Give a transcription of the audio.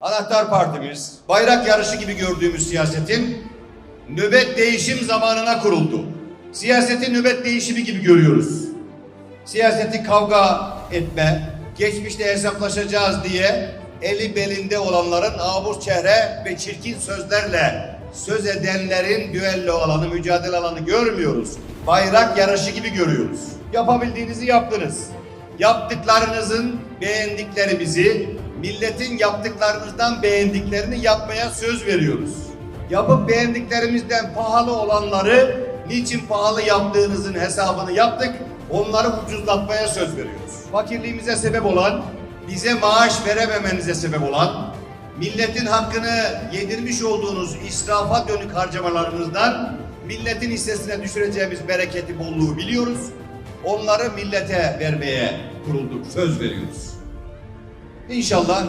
Anahtar partimiz, bayrak yarışı gibi gördüğümüz siyasetin nöbet değişim zamanına kuruldu. Siyaseti nöbet değişimi gibi görüyoruz. Siyaseti kavga etme, geçmişte hesaplaşacağız diye eli belinde olanların abur çehre ve çirkin sözlerle söz edenlerin düello alanı, mücadele alanı görmüyoruz. Bayrak yarışı gibi görüyoruz. Yapabildiğinizi yaptınız. Yaptıklarınızın beğendiklerimizi, milletin yaptıklarınızdan beğendiklerini yapmaya söz veriyoruz. Yapıp beğendiklerimizden pahalı olanları niçin pahalı yaptığınızın hesabını yaptık. Onları ucuzlatmaya söz veriyoruz. Fakirliğimize sebep olan, bize maaş verememenize sebep olan, milletin hakkını yedirmiş olduğunuz israfa dönük harcamalarınızdan milletin hissesine düşüreceğimiz bereketi, bolluğu biliyoruz. Onları millete vermeye kurulduk, söz veriyoruz. İnşallah